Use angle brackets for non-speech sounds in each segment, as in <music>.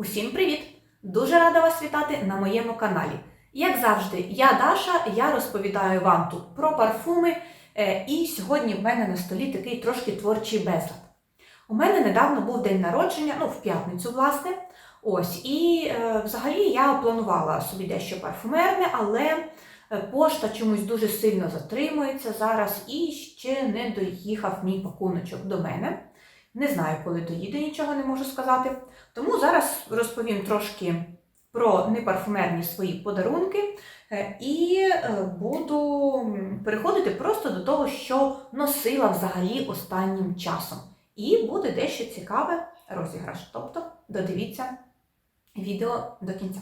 Усім привіт! Дуже рада вас вітати на моєму каналі. Як завжди, я Даша, я розповідаю вам тут про парфуми, е, і сьогодні в мене на столі такий трошки творчий безлад. У мене недавно був день народження, ну, в п'ятницю, власне. Ось, і е, взагалі я планувала собі дещо парфумерне, але е, пошта чомусь дуже сильно затримується зараз і ще не доїхав мій пакуночок до мене. Не знаю, коли доїде, нічого не можу сказати. Тому зараз розповім трошки про непарфумерні свої подарунки е, і е, буду переходити просто до того, що носила взагалі останнім часом. І буде дещо цікаве розіграш. Тобто додивіться відео до кінця.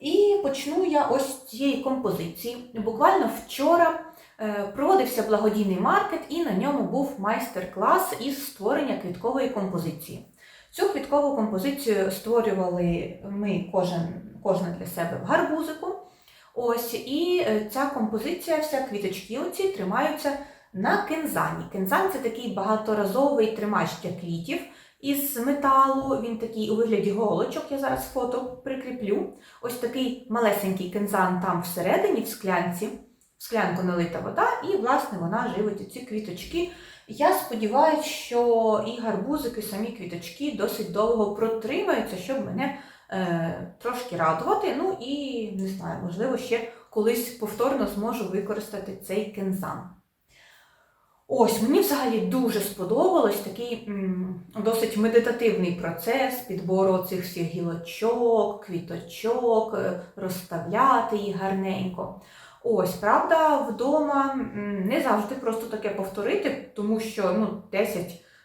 І почну я ось з цієї композиції. Буквально вчора проводився благодійний маркет, і на ньому був майстер-клас із створення квіткової композиції. Цю квіткову композицію створювали ми кожен, кожна для себе в гарбузику. Ось, і е, ця композиція, вся квіточки оці тримаються на кензані. Кензан це такий багаторазовий тримач для квітів із металу. Він такий у вигляді голочок. Я зараз фото прикріплю. Ось такий малесенький кензан там всередині, в склянці. В склянку налита вода, і, власне, вона живить ці квіточки. Я сподіваюся, що і гарбузики, і самі квіточки досить довго протримаються, щоб мене е, трошки радувати. Ну і не знаю, можливо, ще колись повторно зможу використати цей кензан. Ось, мені взагалі дуже сподобалось такий м, досить медитативний процес підбору цих всіх гілочок, квіточок, е, розставляти їх гарненько. Ось, правда, вдома не завжди просто таке повторити, тому що ну, 10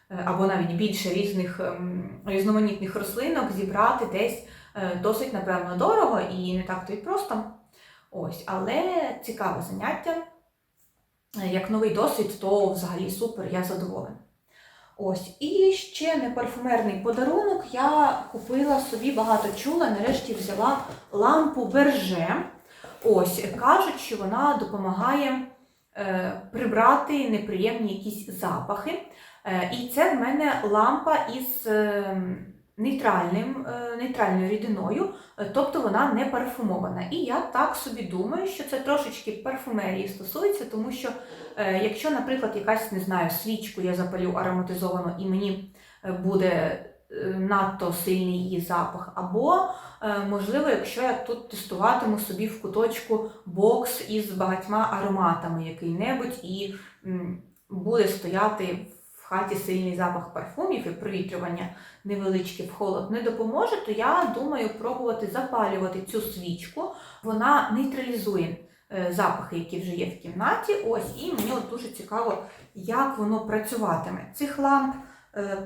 е, або навіть більше різних ем, різноманітних рослинок зібрати десь е, досить, напевно, дорого і не так то й просто. Ось, але цікаве заняття. Е, Як новий досвід, то взагалі супер, я задоволена. Ось, і ще не парфумерний подарунок. Я купила собі багато чула, нарешті взяла лампу Берже. Ось, кажуть, що вона допомагає е, прибрати неприємні якісь запахи. Е, і це в мене лампа із е, нейтральним, нейтральною рідиною, тобто вона не парфумована. І я так собі думаю, що це трошечки парфумерії стосується, тому що якщо, наприклад, якась, не знаю, свічку я запалю ароматизовану і мені буде надто сильний її запах, або Е, Можливо, якщо я тут тестуватиму собі в куточку бокс із багатьма ароматами який-небудь, і буде стояти в хаті сильний запах парфумів і провітрювання невеличке в холод не допоможе, то я думаю пробувати запалювати цю свічку. Вона нейтралізує е, запахи, які вже є в кімнаті. Ось, і мені от дуже цікаво, як воно працюватиме. Цих ламп е,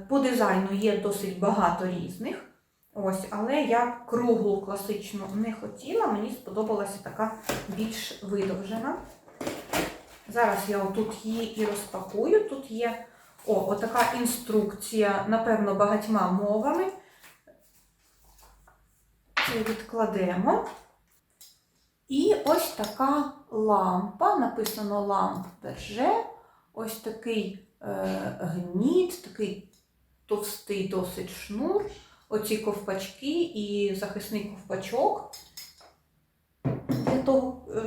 по дизайну є досить багато різних. Ось, але я круглу класичну не хотіла, мені сподобалася така більш видовжена. Зараз я отут її і розпакую. Тут є о, отака інструкція, напевно, багатьма мовами. Це відкладемо. І ось така лампа, написано ламп берже. Ось такий е, гніт, такий товстий досить шнур оці ковпачки і захисний ковпачок для того, е,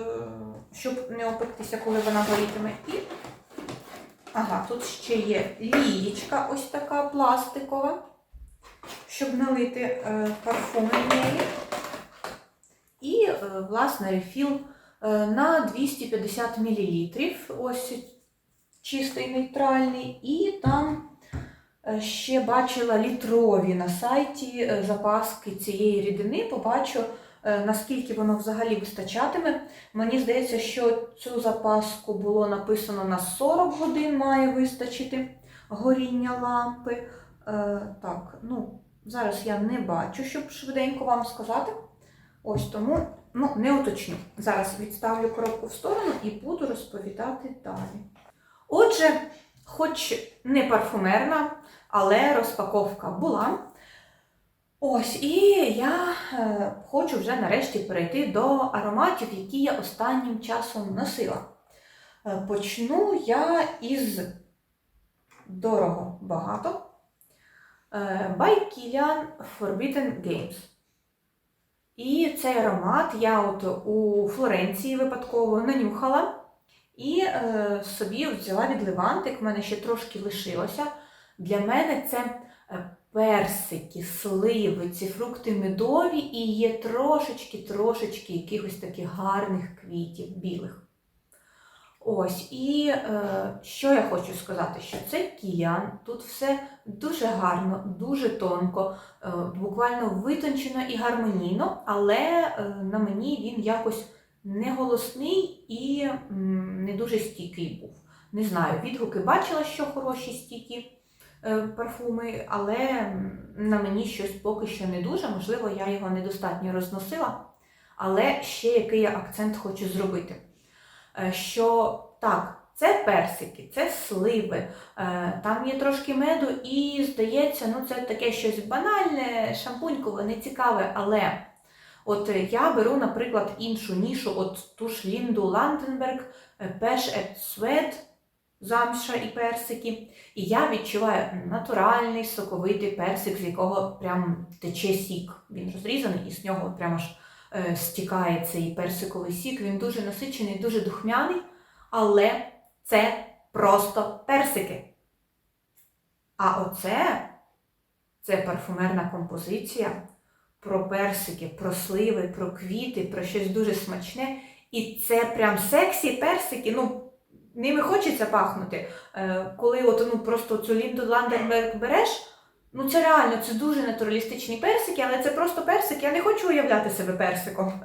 щоб не опектися, коли вона горітиме. І ага, тут ще є лієчка ось така пластикова, щоб налити е, в неї. І, е, власне, рефіл е, на 250 мл. Ось чистий нейтральний. І там Е, Ще бачила літрові на сайті е, запаски цієї рідини. Побачу, е, наскільки воно взагалі вистачатиме. Мені здається, що цю запаску було написано на 40 годин, має вистачити горіння лампи. Так, ну, зараз я не бачу, щоб швиденько вам сказати. Ось тому ну, не уточню. Зараз відставлю коробку в сторону і буду розповідати далі. Отже, хоч не парфумерна, але розпаковка була. Ось, і я е, хочу вже нарешті перейти до ароматів, які я останнім часом носила. Е, почну я із дорого багато. е, by Kilian Forbidden Games. І цей аромат я от у Флоренції випадково нанюхала і е, собі взяла від Левантик, в мене ще трошки лишилося. Для мене це е, персики, сливи, ці фрукти медові і є трошечки-трошечки якихось таких гарних квітів білих. Ось, і е, що я хочу сказати, що це кіян, тут все дуже гарно, дуже тонко, е, буквально витончено і гармонійно, але е, на мені він якось не голосний і не дуже стійкий був. Не знаю, відгуки бачила, що хороші стійкі е, парфуми, але на мені щось поки що не дуже, можливо, я його недостатньо розносила. Але ще який я акцент хочу зробити. Е, Що так, це персики, це сливи, е, там є трошки меду, і здається, ну це таке щось банальне, шампунькове, нецікаве, але от е, я беру, наприклад, іншу нішу, от ту ж Лінду Ланденберг, Пеш et Свет, замша і персики. І я відчуваю натуральний соковитий персик, з якого прям тече сік. Він розрізаний, і з нього прямо ж е, стікає цей персиковий сік. Він дуже насичений, дуже духмяний, але це просто персики. А оце це парфумерна композиція про персики, про сливи, про квіти, про щось дуже смачне. І це прям сексі персики. Ну, ними хочеться пахнути. Е, коли от, ну, просто цю Лінду Ландерберг береш, ну це реально, це дуже натуралістичні персики, але це просто персики. Я не хочу уявляти себе персиком.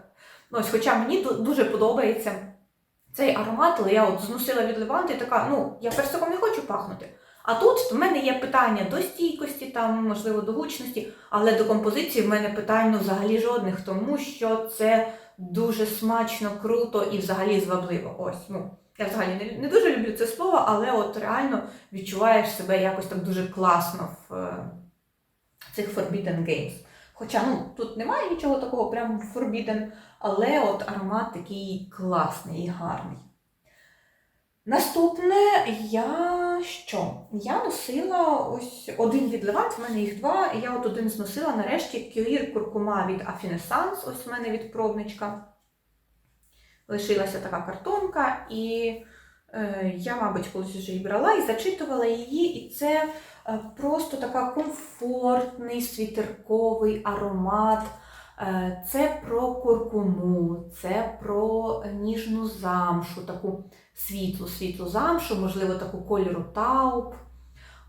Ну, ось, хоча мені дуже подобається цей аромат, але я от зносила від Леванти і така, ну, я персиком не хочу пахнути. А тут в мене є питання до стійкості, там, можливо, до гучності, але до композиції в мене питань ну, взагалі жодних, тому що це дуже смачно, круто і взагалі звабливо. Ось, ну, я взагалі не, не дуже люблю це слово, але от реально відчуваєш себе якось так дуже класно в е, цих Forbidden Games. Хоча ну, тут немає нічого такого прям Forbidden, але от аромат такий класний і гарний. Наступне я що? Я носила ось один від в мене їх два. і Я от один зносила нарешті Кюїр Куркума від Affinescence, ось в мене від пробничка. Лишилася така картонка, і е, я, мабуть, колись вже її брала і зачитувала її, і це е, просто така комфортний світерковий аромат. Е, Це про куркуму, це про ніжну замшу, таку світлу, світлу замшу, можливо, таку кольору тауп.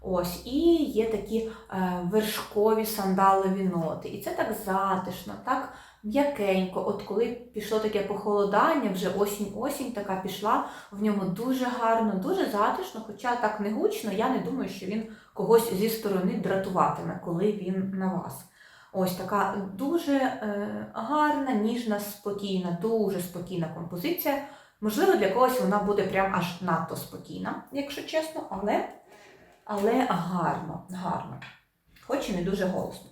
Ось, і є такі е, вершкові сандалові ноти. І це так затишно, так м'якенько. От коли пішло таке похолодання, вже осінь-осінь така пішла, в ньому дуже гарно, дуже затишно, хоча так не гучно, я не думаю, що він когось зі сторони дратуватиме, коли він на вас. Ось така дуже е, гарна, ніжна, спокійна, дуже спокійна композиція. Можливо, для когось вона буде прям аж надто спокійна, якщо чесно, але, але гарно, гарно. Хоч і не дуже голосно.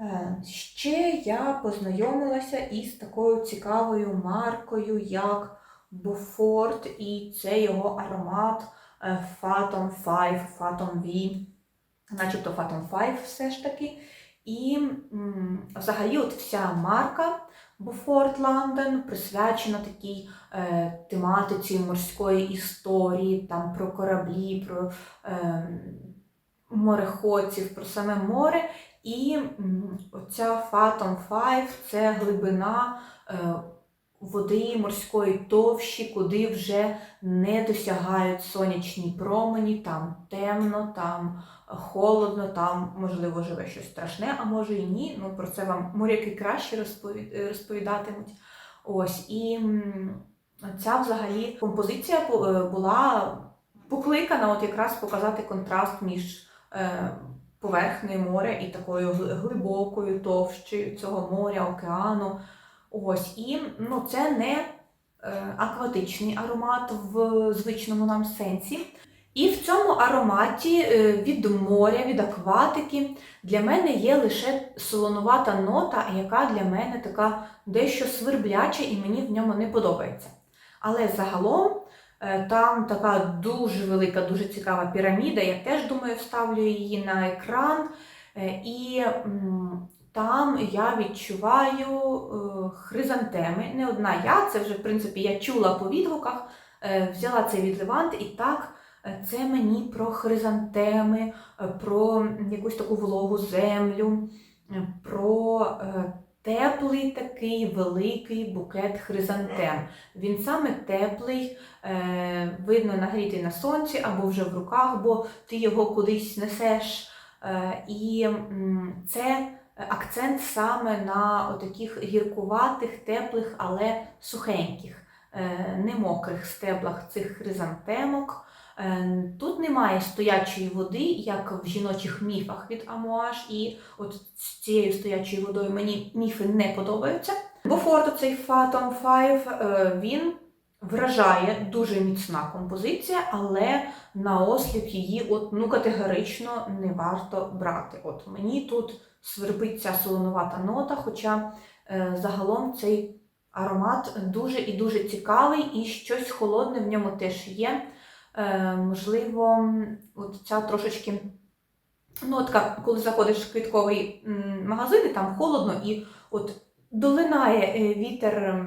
Е, Ще я познайомилася із такою цікавою маркою, як Beaufort, і це його аромат Phantom 5, Phantom V, начебто Phantom 5 все ж таки. І взагалі от вся марка Beaufort London присвячена такій е, тематиці морської історії, там про кораблі, про е, мореходців, про саме море. І оця Phantom 5 це глибина е, води морської товщі, куди вже не досягають сонячні промені, там темно, там холодно, там, можливо, живе щось страшне, а може і ні. Ну, про це вам моряки краще розповідатимуть. Ось, і ця взагалі композиція е, була покликана от якраз показати контраст між е, поверхнею моря і такою глибокою товщею цього моря, океану. Ось, і ну, це не е, акватичний аромат в звичному нам сенсі. І в цьому ароматі е, від моря, від акватики для мене є лише солонувата нота, яка для мене така дещо свербляча і мені в ньому не подобається. Але загалом Е, Там така дуже велика, дуже цікава піраміда. Я теж думаю, вставлю її на екран. І там я відчуваю е, хризантеми. Не одна я, це вже, в принципі, я чула по відгуках, е, взяла цей від Левант, і так, е, це мені про хризантеми, про якусь таку вологу землю, про теплий такий великий букет хризантем. Він саме теплий, видно нагрітий на сонці або вже в руках, бо ти його кудись несеш. І це акцент саме на таких гіркуватих, теплих, але сухеньких, е, не мокрих стеблах цих хризантемок. Е, Тут немає стоячої води, як в жіночих міфах від Амуаш, і от з цією стоячою водою мені міфи не подобаються. Бофорт, цей Phantom 5, е, він вражає дуже міцна композиція, але на осліп її от, ну, категорично не варто брати. От мені тут свербить ця солонувата нота, хоча е, загалом цей аромат дуже і дуже цікавий, і щось холодне в ньому теж є. Е, можливо, от ця трошечки нотка, коли заходиш в квітковий магазин, і там холодно, і от долинає е, вітер,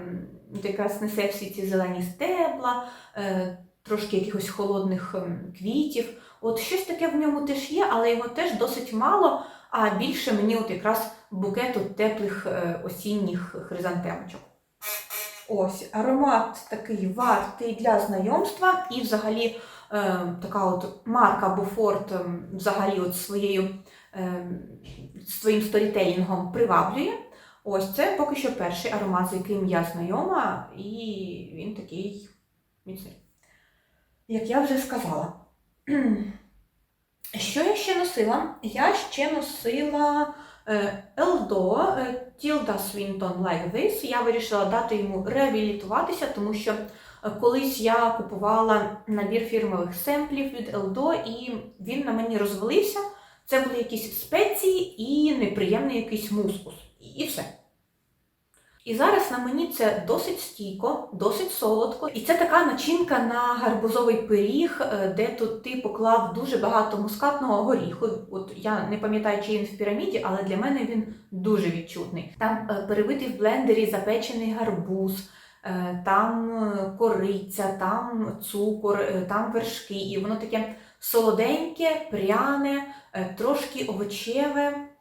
от якраз несе всі ці зелені стебла, е, трошки якихось холодних ем, квітів. От щось таке в ньому теж є, але його теж досить мало, а більше мені от якраз букету теплих е, осінніх хризантемочок. Ось аромат такий вартий для знайомства, і взагалі е, така от марка Бофорт е, взагалі от своєю е, своїм сторітелінгом приваблює. Ось це поки що перший аромат, з яким я знайома, і він такий міцний. Як я вже сказала. <clears throat> Що я ще носила? Я ще носила Елдо е, Tilda Swinton Like This. Я вирішила дати йому реабілітуватися, тому що е, колись я купувала набір фірмових семплів від Елдо, і він на мені розвалився. Це були якісь спеції і неприємний якийсь мускус. І- все. І зараз на мені це досить стійко, досить солодко. І це така начинка на гарбузовий пиріг, е, де тут ти поклав дуже багато мускатного горіху. От я не пам'ятаю, чи він в піраміді, але для мене він дуже відчутний. Там е, перебитий в блендері запечений гарбуз, е, там кориця, там цукор, там вершки, і воно таке солоденьке, пряне, трошки овочеве.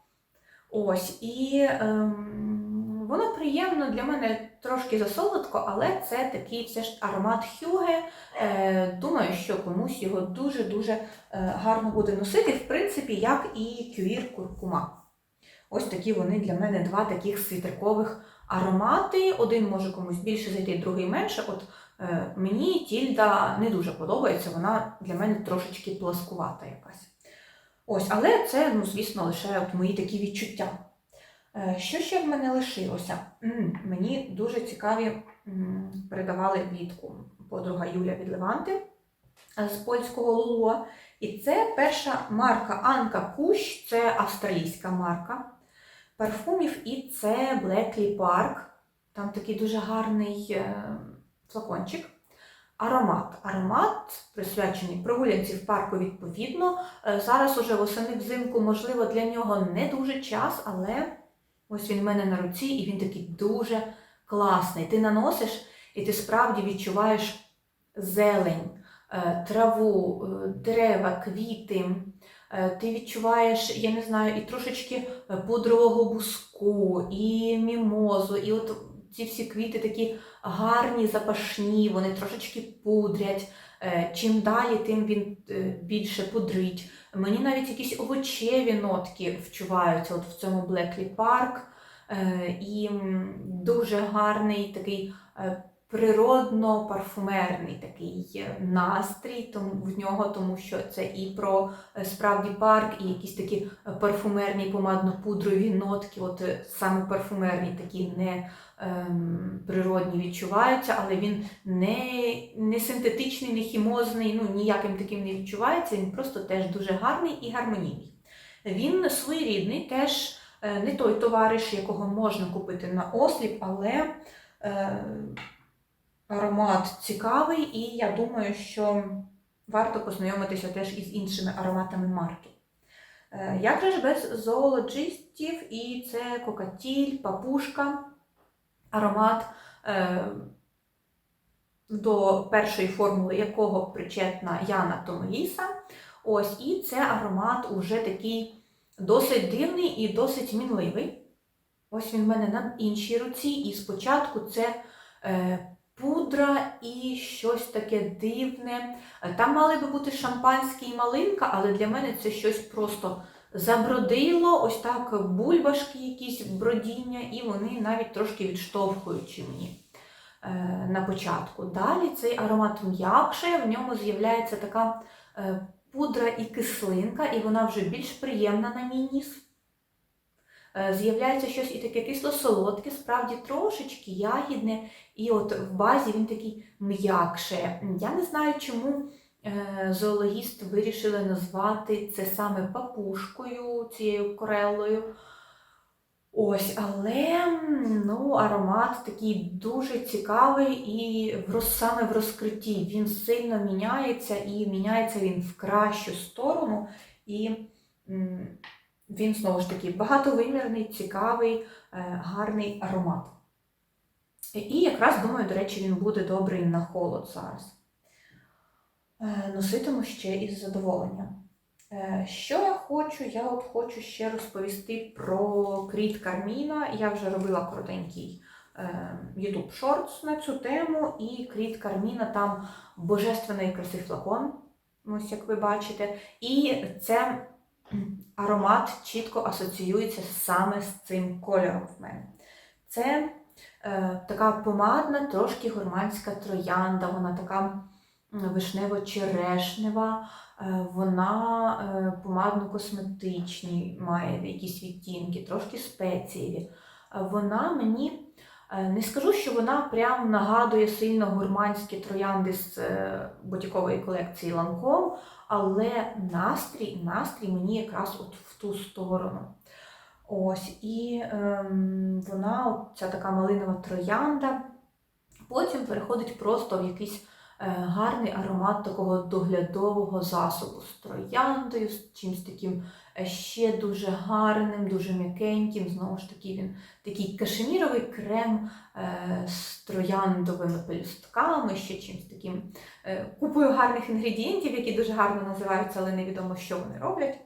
Ось, і ем, воно приємно для мене трошки засолодко, але це такий все ж аромат Хюге. Е, думаю, що комусь його дуже-дуже е, гарно буде носити, в принципі, як і кюїр куркума. Ось такі вони для мене два таких світеркових аромати. Один може комусь більше зайти, другий менше. От е, мені тільда не дуже подобається, вона для мене трошечки пласкувата якась. Ось, але це, ну, звісно, лише от мої такі відчуття. Е, Що ще в мене лишилося? Мені дуже цікаві передавали влітку подруга Юля від Леванти е, з польського Лулуа. І це перша марка Анка Кущ, це австралійська марка парфумів, і це Bleckley Park. Там такий дуже гарний е, флакончик. Аромат. Аромат присвячений прогулянці в парку відповідно. Е, Зараз уже восени взимку, можливо, для нього не дуже час, але ось він в мене на руці, і він такий дуже класний. Ти наносиш, і ти справді відчуваєш зелень, е, траву, е, дерева, квіти. Ти відчуваєш, я не знаю, і трошечки пудрового буску, і мімозу, і от ці всі квіти такі гарні, запашні, вони трошечки пудрять. Е, Чим далі, тим він е, більше пудрить. Мені навіть якісь овочеві нотки вчуваються от в цьому Блеклі. Е, І дуже гарний такий е, природно-парфумерний такий е, настрій тому, в нього, тому що це і про е, справді парк, і якісь такі е, парфумерні помадно-пудрові нотки, от саме парфумерні такі не ем, природні відчуваються, але він не, не синтетичний, не хімозний, ну ніяким таким не відчувається. Він просто теж дуже гарний і гармонійний. Він своєрідний, теж не той товариш, якого можна купити на осліп, але аромат цікавий, і я думаю, що варто познайомитися теж із іншими ароматами марки. Е, Як же ж без зоологістів, і це кокатіль, папушка, аромат, е, до першої формули якого причетна Яна Томеліса. Ось, і це аромат уже такий досить дивний і досить мінливий. Ось він в мене на іншій руці, і спочатку це е, пудра і щось таке дивне. Е, Там мали би бути шампанське і малинка, але для мене це щось просто забродило, ось так бульбашки, якісь бродіння, і вони навіть трошки відштовхуючи мені е, на початку. Далі цей аромат м'якшає, в ньому з'являється така е, пудра і кислинка, і вона вже більш приємна на мій ніс. Е, З'являється щось і таке кисло-солодке, справді трошечки ягідне, і от в базі він такий м'якше. Я не знаю, чому е, зоологіст вирішили назвати це саме папушкою, цією корелою. Ось, але ну, аромат такий дуже цікавий і в роз, саме в розкритті. Він сильно міняється і міняється він в кращу сторону. І він знову ж таки багатовимірний, цікавий, е, гарний аромат. І якраз думаю, до речі, він буде добрий на холод зараз. Е, Носитиму ще із задоволенням. Е, Що я хочу? Я от хочу ще розповісти про Кріт Карміна. Я вже робила коротенький YouTube Shorts на цю тему, і Кріт Карміна там божественний краси флакон, ось як ви бачите. І це аромат чітко асоціюється саме з цим кольором в мене. Це е, така помадна, трошки гурманська троянда, вона така вишнево-черешнева. Е, Вона е, помадно-косметичні, має якісь відтінки, трошки спецієві. Е, Вона мені не скажу, що вона прям нагадує сильно гурманські троянди з е, бутікової колекції Ланком, але настрій, настрій мені якраз от в ту сторону. Ось, і ем, вона, ця така малинова троянда, потім переходить просто в якийсь е, гарний аромат такого доглядового засобу з трояндою, з чимось таким е, ще дуже гарним, дуже м'якеньким. Знову ж таки, він такий кашеміровий крем е, з трояндовими пелюстками, ще чимось таким е, купою гарних інгредієнтів, які дуже гарно називаються, але невідомо, що вони роблять.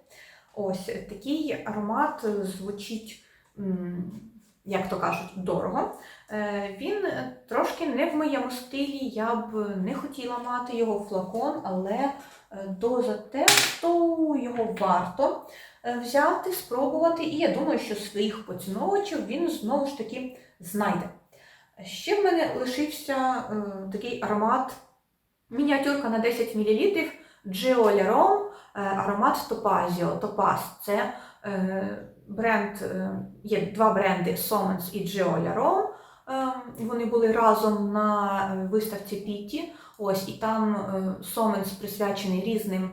Ось такий аромат звучить, як то кажуть, дорого. Е, Він трошки не в моєму стилі, я б не хотіла мати його флакон, але е, доза тесту його варто е, взяти, спробувати, і я думаю, що своїх поціновувачів він знову ж таки знайде. Ще в мене лишився такий аромат мініатюрка на 10 мл е, аромат Topazio. Topaz – це бренд, е, є два бренди Somens і Gio Larom. Е, Вони були разом на е, виставці Піті. Ось, і там Соменс присвячений різним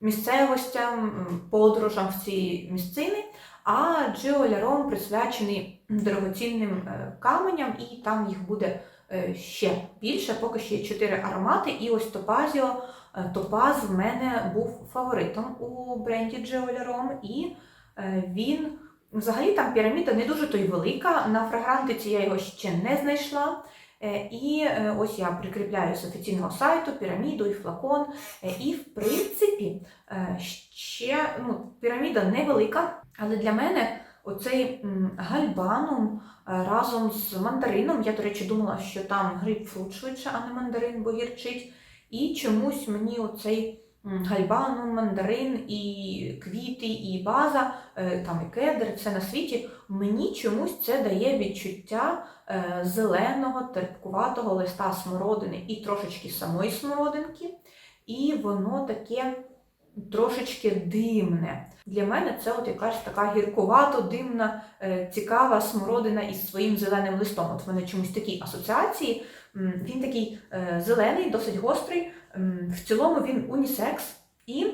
місцевостям, подорожам в ці місцини, а Джио Ляром присвячений дорогоцінним каменям, і там їх буде ще більше, поки ще чотири аромати. І ось Топазіо, Топаз в мене був фаворитом у бренді Джио Ляром, і він. Взагалі там піраміда не дуже то й велика. На фрагрантиці я його ще не знайшла. Е, І е, ось я прикріпляю з офіційного сайту піраміду і флакон. Е, І в принципі е, ще ну, піраміда невелика, але для мене оцей гальбанум е, разом з мандарином. Я, до речі, думала, що там грейпфрут швидше, а не мандарин, бо гірчить. І чомусь мені оцей м, гальбанум, мандарин, і квіти, і база, е, там і кедр, все на світі. Мені чомусь це дає відчуття е, зеленого, терпкуватого листа смородини і трошечки самої смородинки. І воно таке трошечки димне. Для мене це от якась така гіркувато, димна, е, цікава смородина із своїм зеленим листом. От в мене чомусь такі асоціації. Він такий зелений, досить гострий. М, В цілому він унісекс. І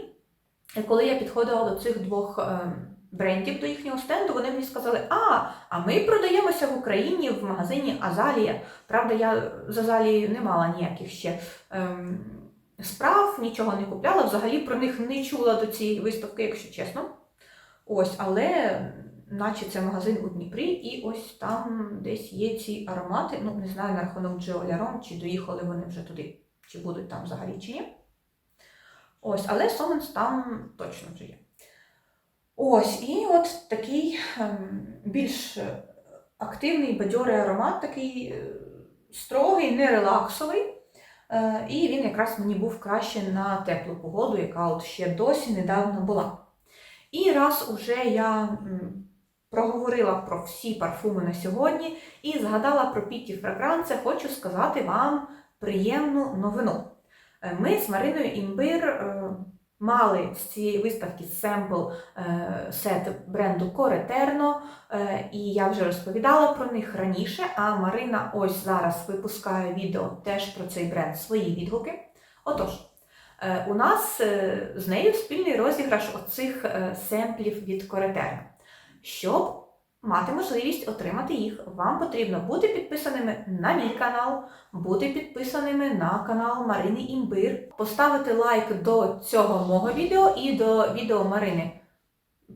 коли я підходила до цих двох е, брендів до їхнього стенду, вони мені сказали, а, а ми продаємося в Україні в магазині Азалія. Правда, я з Азалії не мала ніяких ще ем, справ, нічого не купляла, взагалі про них не чула до цієї виставки, якщо чесно. Ось, але наче це магазин у Дніпрі, і ось там десь є ці аромати. Ну, не знаю на рахунок Джеоляром, чи доїхали вони вже туди, чи будуть там взагалі чи ні. Ось, але Соменс там точно вже є. Ось, і от такий ем, більш активний, бадьорий аромат, такий е, строгий, не релаксовий. Е, і він якраз мені був краще на теплу погоду, яка от ще досі недавно була. І раз уже я проговорила про всі парфуми на сьогодні і згадала про Піті Фрагранце, хочу сказати вам приємну новину. Е, Ми з Мариною Імбир е, мали з цієї виставки семпл е, сет бренду Коретерно, і я вже розповідала про них раніше. А Марина ось зараз випускає відео теж про цей бренд свої відгуки. Отож, у нас з нею спільний розіграш оцих семплів від Коретерно. Щоб мати можливість отримати їх, вам потрібно бути підписаними на мій канал, бути підписаними на канал Марини Імбир, поставити лайк до цього мого відео і до відео Марини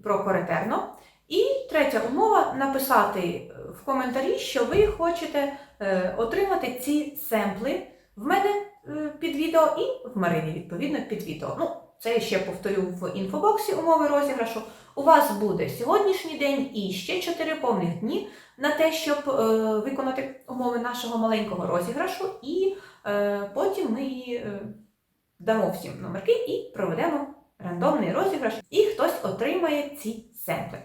про Коретерно. І третя умова написати в коментарі, що ви хочете е, отримати ці семпли в мене е, під відео і в Марини, відповідно, під відео. Ну, це я ще повторю в інфобоксі умови розіграшу. У вас буде сьогоднішній день і ще 4 повних дні на те, щоб е, виконати умови нашого маленького розіграшу, і е, потім ми е, дамо всім номерки і проведемо рандомний розіграш, і хтось отримає ці семпли.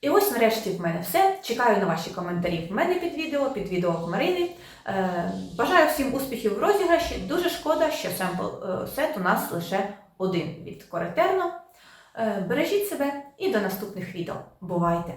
І ось нарешті в мене все. Чекаю на ваші коментарі в мене під відео, під відео в Марини. Бажаю всім успіхів в розіграші. Дуже шкода, що семпл сет у нас лише один від Коретерно. Бережіть себе і до наступних відео. Бувайте!